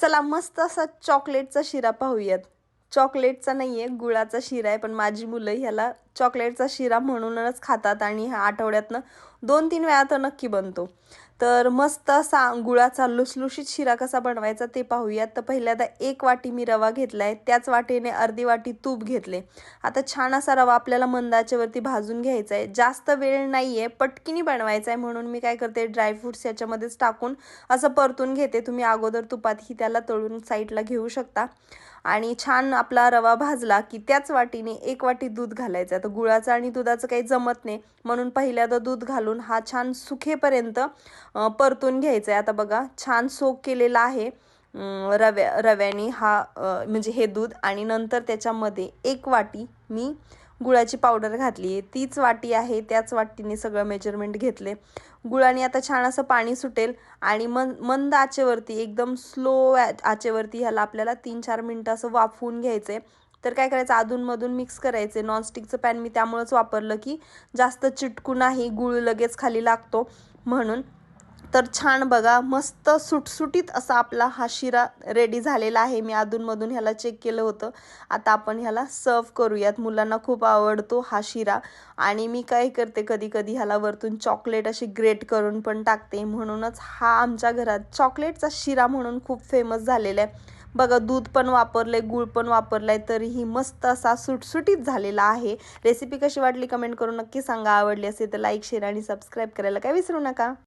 चला मस्त असा चॉकलेटचा शिरा पाहूयात. चॉकलेटचा नाही आहे गुळाचा शिरा आहे पण माझी मुलं ह्याला चॉकलेटचा शिरा म्हणूनच खातात आणि ह्या आठवड्यातनं दोन तीन वेळा तर नक्की बनतो. तर मस्त असा गुळाचा लुसलुशीत शिरा कसा बनवायचा ते पाहूयात. तर पहिल्यांदा एक वाटी मी रवा घेतला आहे त्याच वाटीने अर्धी वाटी तूप घेतले. आता छान असा रवा आपल्याला मंदाच्यावरती भाजून घ्यायचा आहे जास्त वेळ नाही आहे पटकिनी बनवायचा आहे म्हणून मी काय करते ड्रायफ्रुट्स याच्यामध्येच टाकून असं परतून घेते. तुम्ही अगोदर तुपातही त्याला तळून साईडला घेऊ शकता. आणि छान आपला रवा भाजला की त्याच वाटीने एक वाटी दूध घालायचं. आहे तर गुळाचं आणि दुधाचं काही जमत नाही. म्हणून पहिल्यांदा दूध घालून हा छान सुखेपर्यंत परतून घ्यायचं आहे आता बघा छान सोक केलेला आहे. रव्या रव्याने हा म्हणजे हे दूध आणि नंतर त्याच्यामध्ये एक वाटी मी गुळाची पावडर घातली आहे. तीच वाटी आहे त्याच वाटीने सगळं मेजरमेंट घेतले गुळाने आता छान असं पाणी सुटेल आणि मन मंद आचेवरती एकदम स्लो आचेवरती ह्याला आपल्याला तीन चार मिनटं असं वाफवून घ्यायचं आहे तर काय करायचं? अधूनमधून मिक्स करायचे नॉनस्टिकचं पॅन मी त्यामुळंच वापरलं की जास्त चिटकू नाही गुळ लगेच खाली लागतो. म्हणून तर छान बघा मस्त सुटसुटीत असा आपला हा शिरा रेडी झालेला आहे. मी अधूनमधून ह्याला चेक केलं होतं. आता आपण ह्याला सर्व करूयात. मुलांना खूप आवडतो हा शिरा. आणि मी काय करते कधी कधी ह्याला वरतून चॉकलेट अशी ग्रेट करून पण टाकते. म्हणूनच हा आमच्या घरात चॉकलेटचा शिरा म्हणून खूप फेमस झालेला आहे. बघा दूध पण वापरलंय गूळ पण वापरलाय तरीही मस्त असा सुटसुटीत झालेला आहे. रेसिपी कशी वाटली कमेंट करून नक्की सांगा. आवडली असेल तर लाईक शेअर आणि सबस्क्राईब करायला काय विसरू नका.